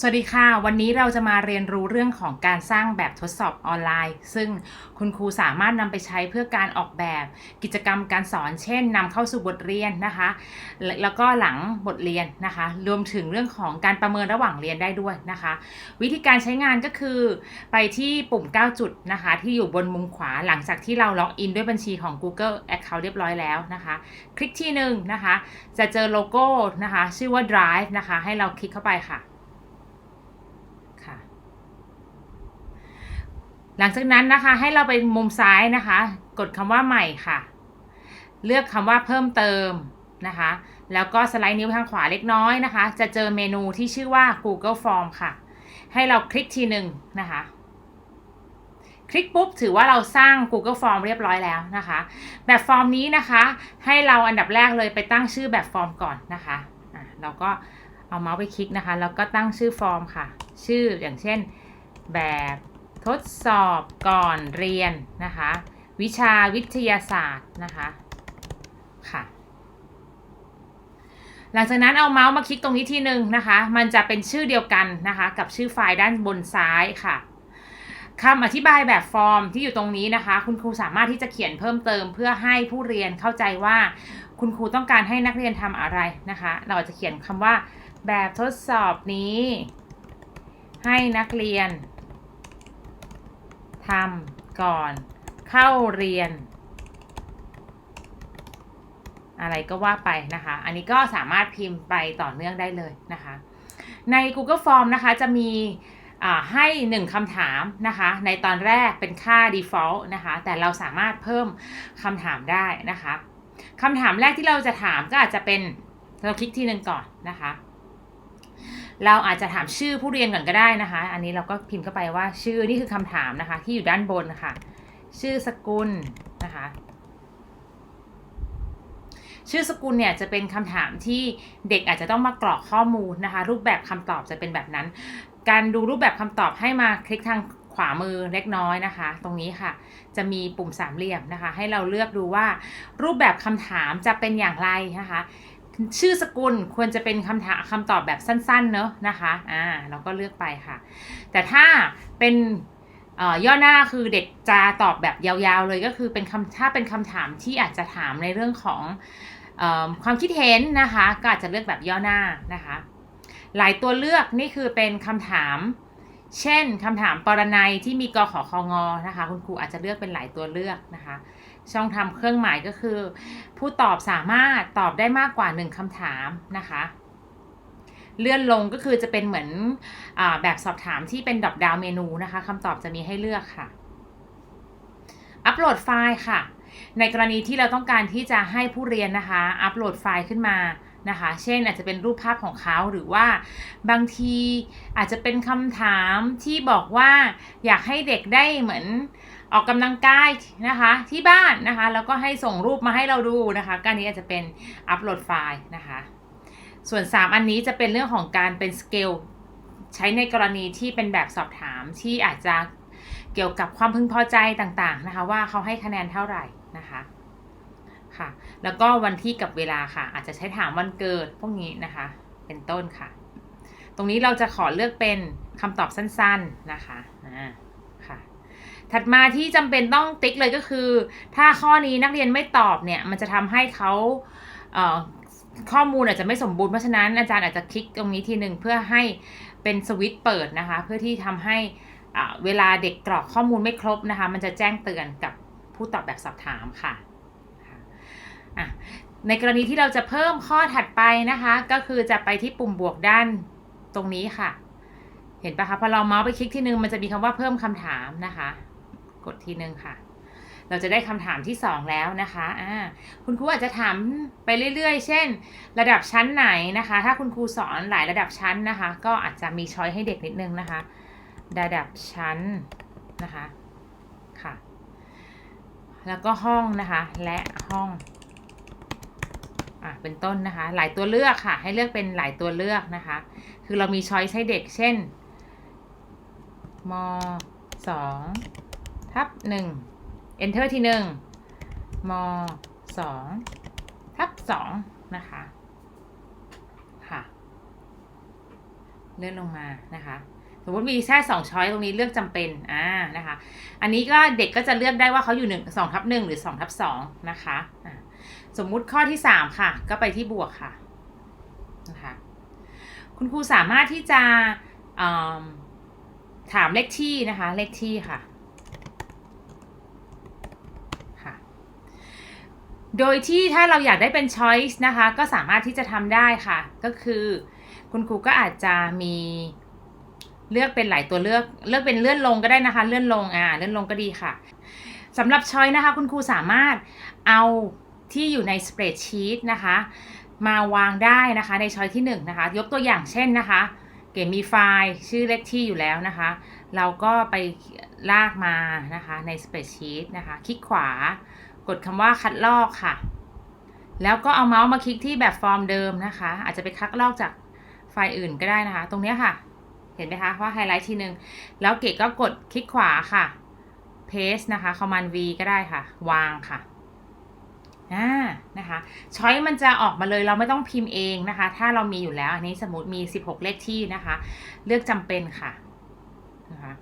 สวัสดีค่ะ วันนี้เราจะมาเรียนรู้เรื่องของการสร้างแบบทดสอบออนไลน์ ซึ่งคุณครูสามารถนำไปใช้เพื่อการออกแบบกิจกรรมการสอน เช่นนำเข้าสู่บทเรียนนะคะ แล้วก็หลังบทเรียนนะคะ รวมถึงเรื่องของการประเมินระหว่างเรียนได้ด้วยนะคะ วิธีการใช้งานก็คือไปที่ปุ่ม 9 จุดนะคะ ที่อยู่บนมุมขวาหลังจากที่เราล็อกอินด้วยบัญชีของ Google Account เรียบร้อยแล้วนะคะ คลิกที่หนึ่งนะคะ จะเจอโลโก้นะคะ ชื่อว่า Drive นะคะ ให้เราคลิกเข้าไปค่ะ หลังจากนั้นนะคะให้เราไปมุมซ้ายนะคะ กดคำว่าใหม่ค่ะ เลือกคำว่าเพิ่มเติมนะคะ แล้วก็สไลด์นิ้วทางขวาเล็กน้อยนะคะ จะเจอเมนูที่ชื่อว่า Google Form ค่ะ ให้เราคลิกทีหนึ่งนะคะ คลิกปุ๊บถือว่าเราสร้าง Google Form เรียบร้อยแล้วนะคะ แบบฟอร์มนี้นะคะ ให้เราอันดับแรกเลยไปตั้งชื่อแบบฟอร์มก่อนนะคะอะเราก็เอาเมาส์ไปคลิกนะคะ แล้วก็ตั้งชื่อฟอร์มค่ะ ชื่ออย่างเช่นแบบ ทดสอบก่อนเรียนนะคะ วิชาวิทยาศาสตร์นะคะค่ะหลังจากนั้นเอาเมาส์มาคลิกตรงนี้ทีหนึ่งนะคะ มันจะเป็นชื่อเดียวกันนะคะ กับชื่อไฟล์ด้านบนซ้ายค่ะคำอธิบายแบบฟอร์มที่อยู่ตรงนี้นะคะ คุณครูสามารถที่จะเขียนเพิ่มเติม เพื่อให้ผู้เรียนเข้าใจว่า คุณครูต้องการให้นักเรียนทำอะไรนะคะ เราจะเขียนคำว่าแบบทดสอบนี้ ให้นักเรียน ทำก่อน เข้าเรียน อะไรก็ว่าไปนะคะ อันนี้ก็สามารถพิมพ์ไปต่อเนื่องได้เลยนะคะ ใน Google Form นะคะจะมีให้ 1คำถามนะคะ ในตอนแรกเป็นค่า default นะคะ แต่เราสามารถเพิ่มคำถามได้นะคะคำถามแรกที่เราจะถามก็อาจจะเป็นเราคลิกทีหนึ่งก่อนนะคะ เราอาจจะถามชื่อผู้เรียนก่อนก็ได้นะคะ อันนี้เราก็พิมพ์เข้าไปว่าชื่อนี่คือคำถามนะคะ ที่อยู่ด้านบนนะคะชื่อสกุลนะคะ ชื่อสกุลเนี่ยจะเป็นคำถามที่เด็กอาจจะต้องมากรอกข้อมูลนะคะ รูปแบบคำตอบจะเป็นแบบนั้น การดูรูปแบบคำตอบให้มาคลิกทางขวามือเล็กน้อยนะคะ ตรงนี้ค่ะ จะมีปุ่มสามเหลี่ยมนะคะ ให้เราเลือกดูว่ารูปแบบคำถามจะเป็นอย่างไรนะคะ ชื่อสกุลควรจะเป็นคำถามคำตอบแบบสั้นๆ เนอะนะคะอ่าเราก็เลือกไปค่ะ แต่ถ้าเป็นอ่อย่อหน้าคือเด็กจะตอบแบบยาวๆเลยก็คือเป็นคำถ้าเป็นคำถามที่อาจจะถามในเรื่องของอความคิดเห็นนะคะ ก็อาจจะเลือกแบบย่อหน้านะคะ หลายตัวเลือกนี่คือเป็นคำถาม เช่นคำถามปรนัยที่มีกขอคงนะคะ คุณครูอาจจะเลือกเป็นหลายตัวเลือกนะคะ ช่องทำเครื่องหมายก็คือ ผู้ตอบสามารถตอบได้มากกว่า 1คำถามนะคะ เลื่อนลงก็คือจะเป็นเหมือนอแบบสอบถามที่เป็นดรอปดาวเมนูนะคะคำตอบจะมีให้เลือกค่ะ อัปโหลดไฟล์ค่ะ ในกรณีที่เราต้องการที่จะให้ผู้เรียนนะคะ อัปโหลดไฟล์ขึ้นมานะคะ เช่นอาจจะเป็นรูปภาพของเขาหรือว่าบางทีอาจจะเป็นคำถามที่บอกว่าอยากให้เด็กได้เหมือน ออกกำลังกายนะคะที่บ้านนะคะ แล้วก็ให้ส่งรูปมาให้เราดูนะคะ การนี้อาจจะเป็นอัปโหลดไฟล์นะคะ ส่วน 3 อันนี้จะเป็นเรื่องของการเป็นสเกลใช้ในกรณีที่เป็นแบบสอบถามที่อาจจะเกี่ยวกับความพึงพอใจต่างๆนะคะ ว่าเขาให้คะแนนเท่าไหร่นะคะค่ะ แล้วก็วันที่กับเวลาค่ะ อาจจะใช้ถามวันเกิดพวกนี้นะคะ เป็นต้นค่ะ ตรงนี้เราจะขอเลือกเป็นคำตอบสั้น ๆนะคะอ่า ถัดมาที่จำเป็นต้องติ๊กเลยก็คือ ถ้าข้อนี้นักเรียนไม่ตอบเนี่ย มันจะทำให้เขาเข้อมูลอาจจะไม่สมบูรณ์เพราะฉะนั้นอาจารย์อาจจะคลิกตรงนี้ทีหนึ่งเพื่อให้เป็นสวิตช์เปิดนะคะ เพื่อที่ทำให้เวลาเด็กกรอกข้อมูลไม่ครบนะคะ มันจะแจ้งเตือนกับผู้ตอบแบบสอบถามค่ะะในกรณีที่เราจะเพิ่มข้อถัดไปนะคะ ก็คือจะไปที่ปุ่มบวกด้านตรงนี้ค่ะ เห็นปะคะพอเราเมาส์ไปคลิกที่นึงมันจะมีคำว่าเพิ่มคำถามนะคะ กดทีนึงค่ะ เราจะได้คำถามที่ 2 แล้วนะคะอ่าคุณครูอาจจะถามไปเรื่อยๆ เช่น ระดับชั้นไหนนะคะ ถ้าคุณครูสอนหลายระดับชั้นนะคะ ก็อาจจะมีช้อยให้เด็กนิดนึงนะคะ ระดับชั้นนะคะค่ะ แล้วก็ห้องนะคะ และห้องอะเป็นต้นนะคะ หลายตัวเลือกค่ะ ให้เลือกเป็นหลายตัวเลือกนะคะ คือเรามีช้อยให้เด็กเช่นมสอง ทับหนึ่ง enter ที่หนึ่งมสองทับสองนะคะ ค่ะ เลื่อนลงมานะคะ สมมติมีแค่สองช้อยตรงนี้เลือกจำเป็น อ่า นะคะ อันนี้ก็เด็กก็จะเลือกได้ว่าเขาอยู่หนึ่งสองทับหนึ่งหรือสองทับสองนะคะสมมุติข้อที่สามค่ะ ก็ไปที่บวกค่ะ นะคะ คุณครูสามารถที่จะถามเลขที่นะคะ เลขที่ค่ะ โดยที่ถ้าเราอยากได้เป็น choice นะคะ ก็สามารถที่จะทำได้ค่ะ ก็คือคุณครูก็อาจจะมีเลือกเป็นหลายตัวเลือกเลือกเป็นเลื่อนลงก็ได้นะคะ เลื่อนลงอ่าเลื่อนลงก็ดีค่ะสำหรับ choice นะคะ คุณครูสามารถเอาที่อยู่ใน spreadsheet นะคะ มาวางได้นะคะในช้อยที่1นงนะคะ ยกตัวอย่างเช่นนะคะ เก๋มีไฟล์ชื่อเลขที่อยู่แล้วนะคะ เราก็ไปลากมานะคะใน spreadsheet นะคะ คลิกขวา กดคำว่าคัดลอกค่ะ แล้วก็เอาเมาส์มาคลิกที่แบบฟอร์มเดิมนะคะ อาจจะไปคัดลอกจากไฟล์อื่นก็ได้นะคะ ตรงนี้ค่ะ เห็นไหมคะว่าไฮไลท์ทีหนึ่งแล้วเก๋ก็กดคลิกขวาค่ะ paste นะคะ command V ก็ได้ค่ะ วางค่ะอ่านะคะช้อยมันจะออกมาเลยเราไม่ต้องพิมพ์เองนะคะ ถ้าเรามีอยู่แล้ว อันนี้สมมติมี 16 เลขที่นะคะ เลือกจำเป็นค่ะนะคะ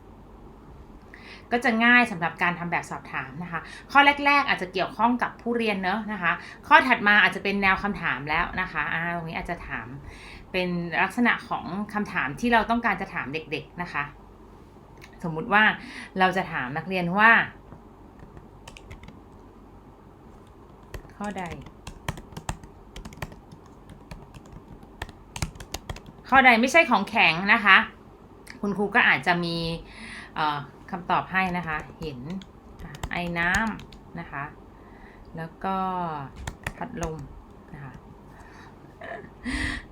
ก็จะง่ายสำหรับการทำแบบสอบถามนะคะ ข้อแรก ๆ อาจจะเกี่ยวข้องกับผู้เรียนเนอะนะคะ ข้อถัดมาอาจจะเป็นแนวคำถามแล้วนะคะอ่าตรงนี้อาจจะถามเป็นลักษณะของคำถามที่เราต้องการจะถามเด็ก ๆนะคะ สมมุติว่าเราจะถามนักเรียนว่า ข้อใด ข้อใดไม่ใช่ของแข็งนะคะ คุณครูก็อาจจะมี คำตอบให้นะคะ เห็นไอ้น้ำนะคะ แล้วก็พัดลมนะคะ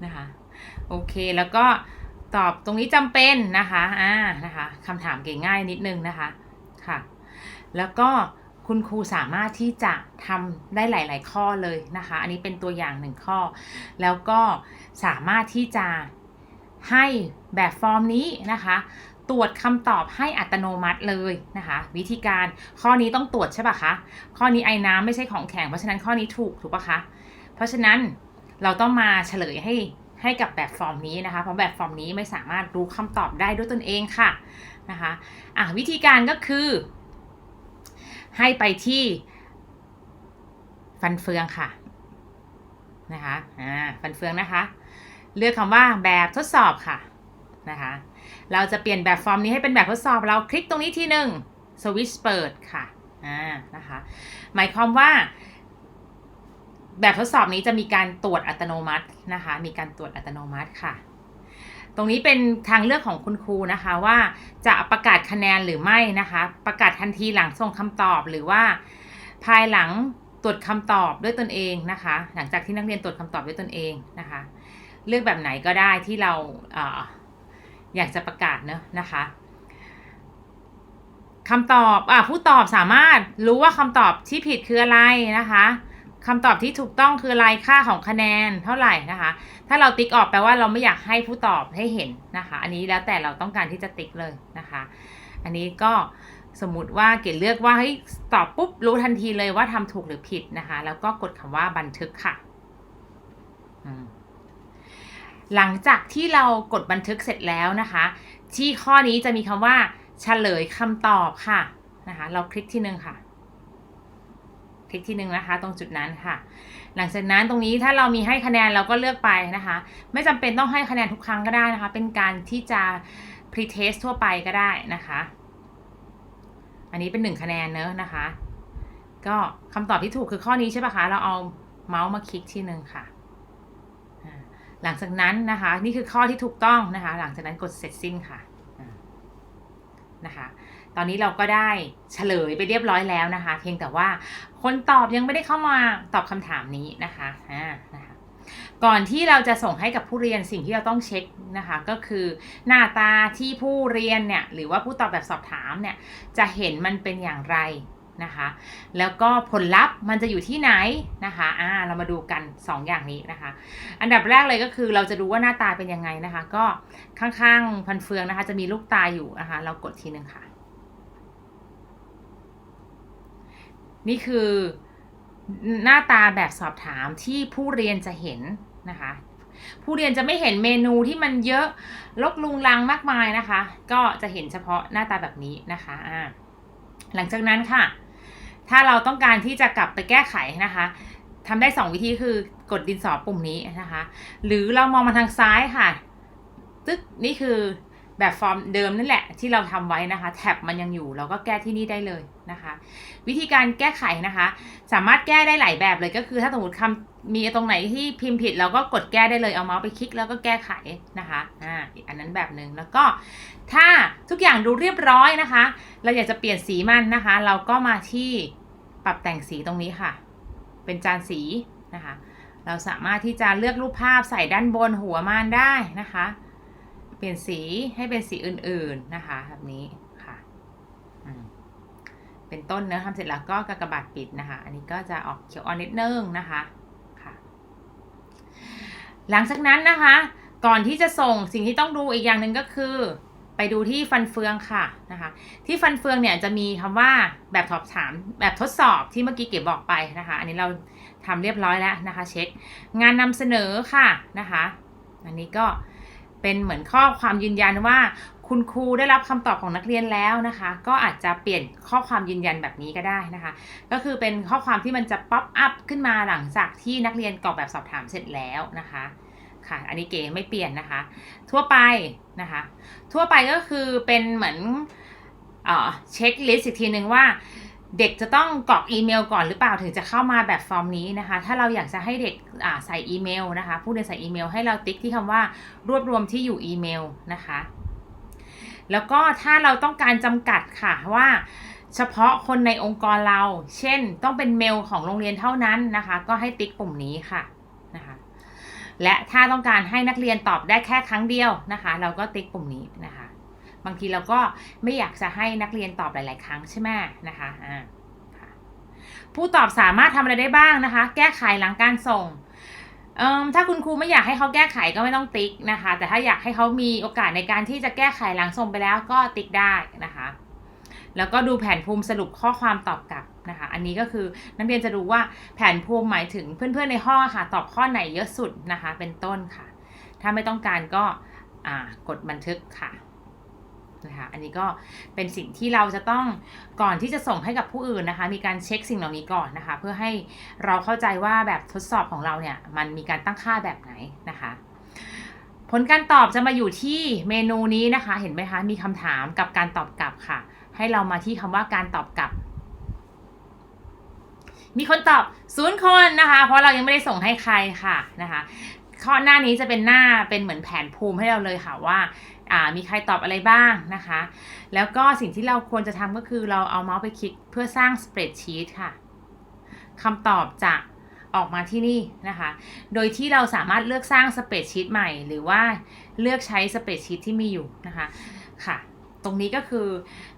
นะคะ โอเคแล้วก็ตอบตรงนี้จำเป็นนะคะอ่านะคะคำถามเก่งง่ายนิดนึงนะคะค่ะ แล้วก็คุณครูสามารถที่จะทำได้หลาย ๆ ข้อเลยนะคะ อันนี้เป็นตัวอย่างหนึ่งข้อ แล้วก็สามารถที่จะให้แบบฟอร์มนี้นะคะ ตรวจคำตอบให้อัตโนมัติเลยนะคะ วิธีการข้อนี้ต้องตรวจใช่ปะคะข้อนี้ไอ้น้ำไม่ใช่ของแข็งเพราะฉะนั้นข้อนี้ถูกถูกปะคะ เพราะฉะนั้นเราต้องมาเฉลยให้ให้กับแบบฟอร์มนี้นะคะ เพราะแบบฟอร์มนี้ไม่สามารถรู้คำตอบได้ด้วยตนเองค่ะนะคะอะวิธีการก็คือ ให้ไปที่ฟันเฟืองค่ะนะคะอ่าฟันเฟืองนะคะ เลือกคำว่าแบบทดสอบค่ะ นะคะ เราจะเปลี่ยนแบบฟอร์มนี้ให้เป็นแบบทดสอบเราคลิกตรงนี้ทีหนึ่งสวิตช์เปิดค่ะอ่านะคะหมายความว่า แบบทดสอบนี้จะมีการตรวจอัตโนมัตินะคะ มีการตรวจอัตโนมัติค่ะ ตรงนี้เป็นทางเลือกของคุณครูนะคะว่าจะประกาศคะแนนหรือไม่นะคะ ประกาศทันทีหลังส่งคำตอบหรือว่าภายหลังตรวจคำตอบด้วยตนเองนะคะ หลังจากที่นักเรียนตรวจคำตอบด้วยตนเองนะคะ เลือกแบบไหนก็ได้ที่เราเอยากจะประกาศเนอะนะคะคำตอบอะผู้ตอบสามารถรู้ว่าคำตอบที่ผิดคืออะไรนะคะคำตอบที่ถูกต้องคืออะไรค่าของคะแนนเท่าไหร่นะคะ ถ้าเราติ๊กออกแปลว่าเราไม่อยากให้ผู้ตอบให้เห็นนะคะ อันนี้แล้วแต่เราต้องการที่จะติ๊กเลยนะคะ อันนี้ก็สมมติว่าเกดเลือกว่าให้ตอบปุ๊บรู้ทันทีเลยว่าทำถูกหรือผิดนะคะ แล้วก็กดคำว่าบันทึกค่ะ หลังจากที่เรากดบันทึกเสร็จแล้วนะคะ ที่ข้อนี้จะมีคำว่าเฉลยคำตอบค่ะนะคะ เราคลิกที่หนึ่งค่ะ คลิกที่หนึ่งนะคะ ตรงจุดนั้นค่ะ หลังจากนั้นตรงนี้ถ้าเรามีให้คะแนนเราก็เลือกไปนะคะ ไม่จำเป็นต้องให้คะแนนทุกครั้งก็ได้นะคะ เป็นการที่จะ pre-test ทั่วไปก็ได้นะคะ อันนี้เป็นหนึ่งคะแนนเนอะนะคะ ก็คำตอบที่ถูกคือข้อนี้ใช่ปะคะ เราเอาเมาส์มาคลิกที่หนึ่งค่ะ หลังจากนั้นนะคะ นี่คือข้อที่ถูกต้องนะคะ หลังจากนั้นกดเสร็จสิ้นค่ะนะคะ ตอนนี้เราก็ได้เฉลยไปเรียบร้อยแล้วนะคะ เพียงแต่ว่าคนตอบยังไม่ได้เข้ามาตอบคำถามนี้นะคะอ่านะคะก่อนที่เราจะส่งให้กับผู้เรียนสิ่งที่เราต้องเช็คนะคะ ก็คือหน้าตาที่ผู้เรียนเนี่ยหรือว่าผู้ตอบแบบสอบถามเนี่ยจะเห็นมันเป็นอย่างไร นะคะ แล้วก็ผลลัพธ์มันจะอยู่ที่ไหนนะคะอ่าเรามาดูกัน 2ออย่างนี้นะคะ อันดับแรกเลยก็คือเราจะดูว่าหน้าตาเป็นยังไงนะคะ ก็ข้างๆพันเฟืองนะคะ จะมีลูกตาอยู่นะคะ เรากดทีหนึ่งค่ะ นี่คือหน้าตาแบบสอบถามที่ผู้เรียนจะเห็นนะคะผู้เรียนจะไม่เห็นเมนูที่มันเยอะลกลุงลังมากมายนะคะ ก็จะเห็นเฉพาะหน้าตาแบบนี้นะคะอ่าหลังจากนั้นค่ะ ถ้าเราต้องการที่จะกลับไปแก้ไขนะคะทำได้ 2 วิธีคือกดดินสอปุ่มนี้นะคะ หรือเรามองมาทางซ้ายค่ะ ตึ๊กนี่คือแบบฟอร์มเดิมนั่นแหละที่เราทำไว้นะคะ แท็บมันยังอยู่เราก็แก้ที่นี่ได้เลยนะคะ วิธีการแก้ไขนะคะ สามารถแก้ได้หลายแบบเลยก็คือถ้าสมมติคำมีตรงไหนที่พิมพ์ผิด เราก็กดแก้ได้เลยเอาเมาส์ไปคลิกแล้วก็แก้ไขนะคะอ่าอันนั้นแบบหนึ่งแล้วก็ถ้าทุกอย่างดูเรียบร้อยนะคะ เราอยากจะเปลี่ยนสีมันนะคะ เราก็มาที่ ปรับแต่งสีตรงนี้ค่ะ เป็นจานสีนะคะ เราสามารถที่จะเลือกรูปภาพใส่ด้านบนหัวม่านได้นะคะ เปลี่ยนสีให้เป็นสีอื่นๆนะคะแบบนี้ค่ะ เป็นต้นเนื้อทำเสร็จแล้วก็กากบาทปิดนะคะ อันนี้ก็จะออกเขียวอ่อนนิดนึงนะคะค่ะ หลังจากนั้นนะคะ ก่อนที่จะส่งสิ่งที่ต้องดูอีกอย่างหนึ่งก็คือ ไปดูที่ฟันเฟืองค่ะนะคะ ที่ฟันเฟืองเนี่ยจะมีคำว่าแบบสอบถามแบบทดสอบที่เมื่อกี้เก็บบอกไปนะคะ อันนี้เราทำเรียบร้อยแล้วนะคะ เช็คงานนำเสนอค่ะนะคะ อันนี้ก็เป็นเหมือนข้อความยืนยันว่า คุณครูได้รับคำตอบของนักเรียนแล้วนะคะ ก็อาจจะเปลี่ยนข้อความยืนยันแบบนี้ก็ได้นะคะ ก็คือเป็นข้อความที่มันจะป๊อปอัพขึ้นมาหลังจากที่นักเรียนกรอกแบบสอบถามเสร็จแล้วนะคะ ค่ะ อันนี้เก๋ไม่เปลี่ยนนะคะ ทั่วไปนะคะ ทั่วไปก็คือเป็นเหมือนเอ่อเช็คลิสต์อีกทีหนึ่งว่าเด็กจะต้องกรอกอีเมลก่อนหรือเปล่าถึงจะเข้ามาแบบฟอร์มนี้นะคะ ถ้าเราอยากจะให้เด็กอ่าใส่อีเมลนะคะ ผู้เรียนใส่อีเมลให้เราติ๊กที่คำว่ารวบรวมที่อยู่อีเมลนะคะ แล้วก็ถ้าเราต้องการจำกัดค่ะว่าเฉพาะคนในองค์กรเรา เช่น ต้องเป็นเมลของโรงเรียนเท่านั้นนะคะ ก็ให้ติ๊กปุ่มนี้ค่ะ และถ้าต้องการให้นักเรียนตอบได้แค่ครั้งเดียวนะคะ เราก็ติ๊กปุ่มนี้นะคะ บางทีเราก็ไม่อยากจะให้นักเรียนตอบหลาย ๆ ครั้งใช่ไหมนะคะอ่าค่ะผู้ตอบสามารถทำอะไรได้บ้างนะคะ แก้ไขหลังการส่งถ้าคุณครูไม่อยากให้เขาแก้ไขก็ไม่ต้องติ๊กนะคะ แต่ถ้าอยากให้เขามีโอกาสในการที่จะแก้ไขหลังส่งไปแล้วก็ติ๊กได้นะคะ แล้วก็ดูแผนภูมิสรุปข้อความตอบกลับนะคะ อันนี้ก็คือนักเรียนจะดูว่าแผนภูมิหมายถึงเพื่อนๆในห้องค่ะ ตอบข้อไหนเยอะสุดนะคะ เป็นต้นค่ะ ถ้าไม่ต้องการก็กดบันทึกค่ะนะคะอันนี้ก็เป็นสิ่งที่เราจะต้องก่อนที่จะส่งให้กับผู้อื่นนะคะ มีการเช็คสิ่งเหล่านี้ก่อนนะคะ เพื่อให้เราเข้าใจว่าแบบทดสอบของเราเนี่ยมันมีการตั้งค่าแบบไหนนะคะ ผลการตอบจะมาอยู่ที่เมนูนี้นะคะ เห็นไหมคะ มีคำถามกับการตอบกลับค่ะ ให้เรามาที่คำว่าการตอบกลับ มีคนตอบศูนย์คนนะคะ เพราะเรายังไม่ได้ส่งให้ใครค่ะนะคะข้อหน้านี้จะเป็นหน้าเป็นเหมือนแผนภูมิให้เราเลยค่ะว่ามีใครตอบอะไรบ้างนะคะ แล้วก็สิ่งที่เราควรจะทำก็คือเราเอาเมาส์ไปคลิกเพื่อสร้างสเปรดชีตค่ะคำตอบจะออกมาที่นี่นะคะ โดยที่เราสามารถเลือกสร้างสเปรดชีตใหม่ หรือว่าเลือกใช้สเปรดชีตที่มีอยู่นะคะ ค่ะ ตรงนี้ก็คือ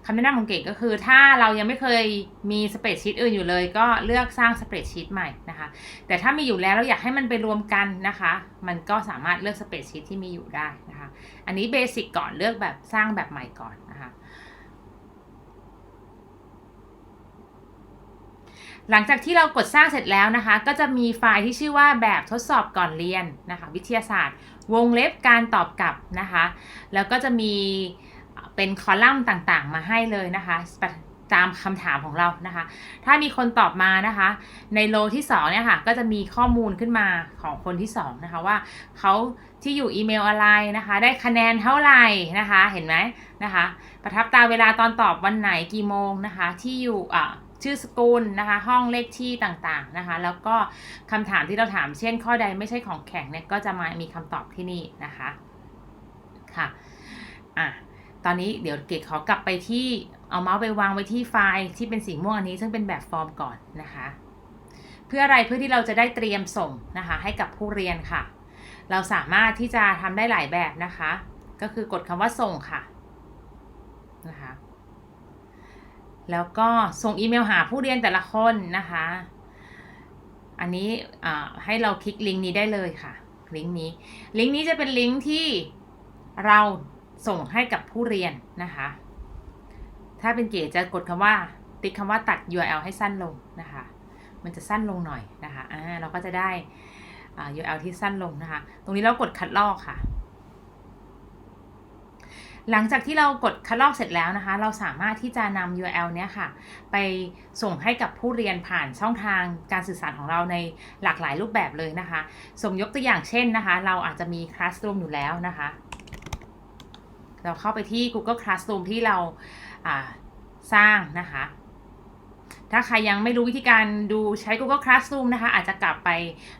คำแนะนำของเก่งก็คือถ้าเรายังไม่เคยมีสเปรดชีตอื่นอยู่เลย ก็เลือกสร้างสเปรดชีตใหม่นะคะ แต่ถ้ามีอยู่แล้วเราอยากให้มันไปรวมกันนะคะ มันก็สามารถเลือกสเปรดชีตที่มีอยู่ได้นะคะ อันนี้เบสิกก่อนเลือกแบบสร้างแบบใหม่ก่อนนะคะหลังจากที่เรากดสร้างเสร็จแล้วนะคะ ก็จะมีไฟล์ที่ชื่อว่าแบบทดสอบก่อนเรียนนะคะ วิทยาศาสตร์ วงเล็บการตอบกลับนะคะ แล้วก็จะมี เป็นคอลัมน์ต่างๆ มาให้เลยนะคะตามคำถามของเรานะคะ ถ้ามีคนตอบมานะคะ ในโลที่2เนี่ยค่ะ ก็จะมีข้อมูลขึ้นมาของคนที่2นะคะว่าเขาที่อยู่อีเมลอะไรนะคะ ได้คะแนนเท่าไหร่นะคะ เห็นไหมนะคะ ประทับตาเวลาตอนตอบวันไหนกี่โมงนะคะ ที่อยู่อ่าชื่อสกุลนะคะ ห้องเลขที่ต่างๆนะคะ แล้วก็คำถามที่เราถามเช่น ข้อใดไม่ใช่ของแข็งเนี่ยก็จะมามีคำตอบที่นี่นะคะค่ะอะ ตอนนี้เดี๋ยวเกดขอกลับไปที่เอาเมาส์ไปวางไว้ที่ไฟล์ที่เป็นสีม่วงอันนี้ซึ่งเป็นแบบฟอร์มก่อนนะคะ เพื่ออะไรเพื่อที่เราจะได้เตรียมส่งนะคะ ให้กับผู้เรียนค่ะ เราสามารถที่จะทำได้หลายแบบนะคะ ก็คือกดคำว่าส่งค่ะนะคะแล้วก็ส่งอีเมลหาผู้เรียนแต่ละคนนะคะ อันนี้ให้เราคลิกลิงก์นี้ได้เลยค่ะ ลิงก์นี้ ลิงก์นี้จะเป็นลิงก์ที่เรา ส่งให้กับผู้เรียนนะคะ ถ้าเป็นเก๋จะกดคำว่า ติ๊กคำว่าตัด URL ให้สั้นลงนะคะ มันจะสั้นลงหน่อยนะคะอ่าเราก็จะได้ URL ที่สั้นลงนะคะ ตรงนี้เรากดคัดลอกค่ะ หลังจากที่เรากดคัดลอกเสร็จแล้วนะคะ เราสามารถที่จะนำ URL เนี้ยค่ะ ไปส่งให้กับผู้เรียนผ่านช่องทางการสื่อสารของเราในหลากหลายรูปแบบเลยนะคะ สมยกตัวอย่างเช่นนะคะ เราอาจจะมี Classroom อยู่แล้วนะคะ เราเข้าไปที่ Google Classroom ที่เราสร้างนะคะ ถ้าใครยังไม่รู้วิธีการดูใช้ Google Classroom นะคะ อาจจะกลับไป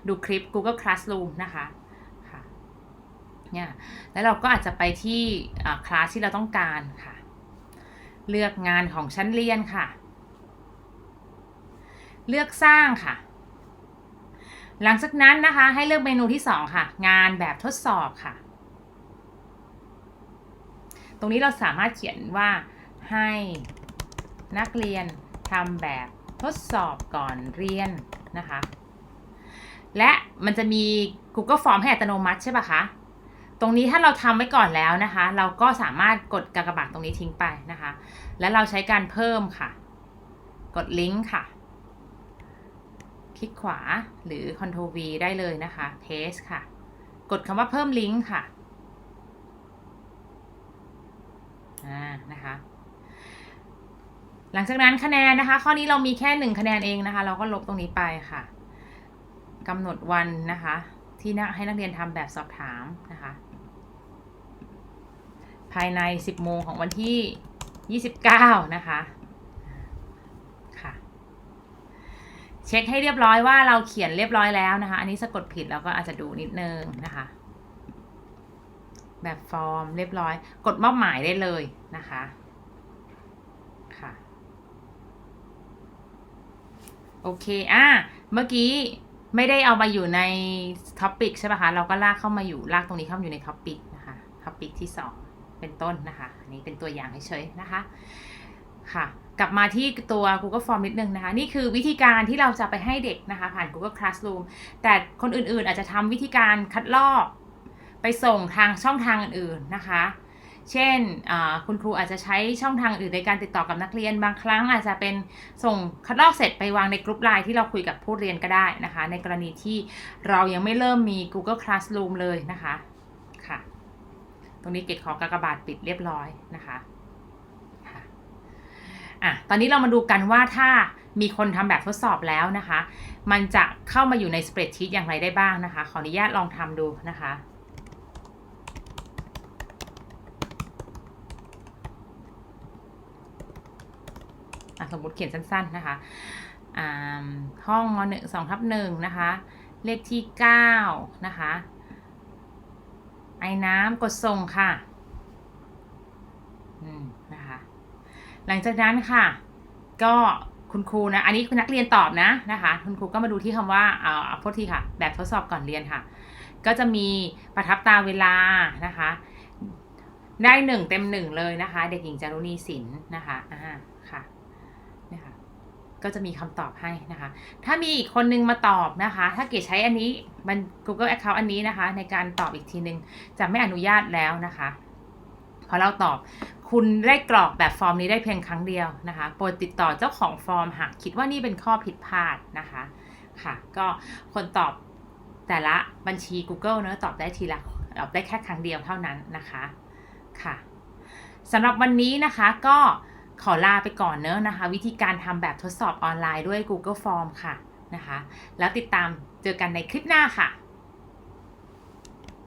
ดูคลิป Google Classroom นะคะเนี่ยแล้วเราก็อาจจะไปที่คลาสที่เราต้องการค่ะ เลือกงานของชั้นเรียนค่ะ เลือกสร้างค่ะ หลังจากนั้นนะคะให้เลือกเมนูที่ 2 ค่ะ งานแบบทดสอบค่ะ รงนี้เราสามารถเขียนว่าให้นักเรียนทำแบบทดสอบก่อนเรียนนะคะ และมันจะมี Google Form ให้อัตโนมัติใช่ปะคะ ตรงนี้ถ้าเราทำไว้ก่อนแล้วนะคะ เราก็สามารถกดกากบาทตรงนี้ทิ้งไปนะคะ แล้วเราใช้การเพิ่มค่ะ กดลิงก์ค่ะ คลิกขวาหรือ Ctrl V ได้เลยนะคะ Paste ค่ะ กดคำว่าเพิ่มลิงก์ค่ะ อ่านะคะหลังจากนั้นคะแนนนะคะ ข้อนี้เรามีแค่หนึ่งคะแนนเองนะคะ เราก็ลบตรงนี้ไปค่ะกำหนดวันนะคะ ที่นักให้นักเรียนทำแบบสอบถามนะคะ ภายใน 10 โมงของวันที่ 29 นะคะค่ะ เช็คให้เรียบร้อยว่าเราเขียนเรียบร้อยแล้วนะคะ อันนี้สะกดผิดเราก็อาจจะดูนิดนึงนะคะ แบบฟอร์มเรียบร้อย กดมอบหมายได้เลยนะคะค่ะโอเคอะเมื่อกี้ไม่ได้เอามาอยู่ในท็อปิกใช่ป่ะคะ เราก็ลากเข้ามาอยู่ลากตรงนี้เข้ามาอยู่ในท็อปิกนะคะท็อปิกที่ 2 เป็นต้นนะคะอันนี้เป็นตัวอย่างเฉยๆนะคะค่ะ กลับมาที่ตัว Google Form นิดนึงนะคะ นี่คือวิธีการที่เราจะไปให้เด็กนะคะ ผ่าน Google Classroom แต่คนอื่นๆอาจจะทำวิธีการคัดลอก ไปส่งทางช่องทางอื่นๆนะคะ เช่นคุณครูอาจจะใช้ช่องทางอื่นในการติดต่อกับนักเรียนบางครั้ง อาจจะเป็นส่งคัดลอกเสร็จไปวางในกลุ่มไลน์ที่เราคุยกับผู้เรียนก็ได้นะคะ ในกรณีที่เรายังไม่เริ่มมี Google Classroom เลยนะคะค่ะ ตรงนี้เกตขอกากบาทปิดเรียบร้อยนะคะค่ะอะตอนนี้เรามาดูกันว่าถ้ามีคนทำแบบทดสอบแล้วนะคะ มันจะเข้ามาอยู่ในสเปรดชีตอย่างไรได้บ้างนะคะ ขออนุญาตลองทำดูนะคะ สมมติเขียนสั้น ๆนะคะห้องมหนึ่งสองทับหนึ่งนะคะ เลขที่เก้านะคะ ไอ้น้ำกดส่งค่ะนะคะ หลังจากนั้นค่ะ ก็คุณครูนะ อันนี้คุณนักเรียนตอบนะนะคะ คุณครูก็มาดูที่คำว่าเอาเอโทษทีค่ะ แบบทดสอบก่อนเรียนค่ะ ก็จะมีประทับตาเวลานะคะ ได้หนึ่งเต็มหนึ่งเลยนะคะ เด็กหญิงจารุณีศิลป์นะคะอ่า ก็จะมีคำตอบให้นะคะ ถ้ามีอีกคนนึงมาตอบนะคะ ถ้าเกดใช้อันนี้มัน Google Account อันนี้นะคะ ในการตอบอีกทีนึง จะไม่อนุญาตแล้วนะคะพอเราตอบคุณได้กรอกแบบฟอร์มนี้ได้เพียงครั้งเดียวนะคะโปรดติดต่อเจ้าของฟอร์มหากคิดว่านี่เป็นข้อผิดพลาดนะคะค่ะก็คนตอบแต่ละบัญชี Google เนะตอบได้ทีละตอบได้แค่ครั้งเดียวเท่านั้นนะคะค่ะสำหรับวันนี้นะคะก็ ขอลาไปก่อนเนอะนะคะ วิธีการทำแบบทดสอบออนไลน์ด้วย Google Form ค่ะนะคะ แล้วติดตามเจอกันในคลิปหน้าค่ะ